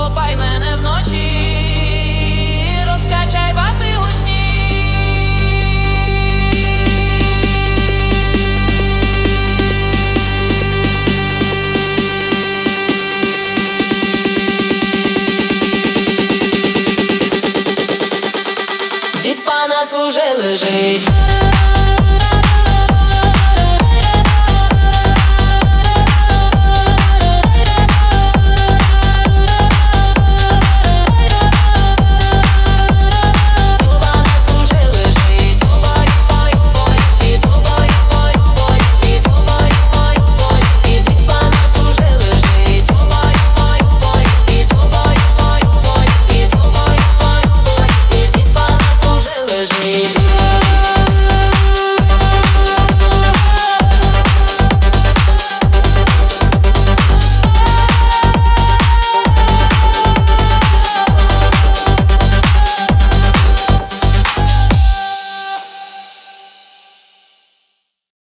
відкопай мене вночі, розкачай баси гучні. Дід па нас уже лежить. Yeah.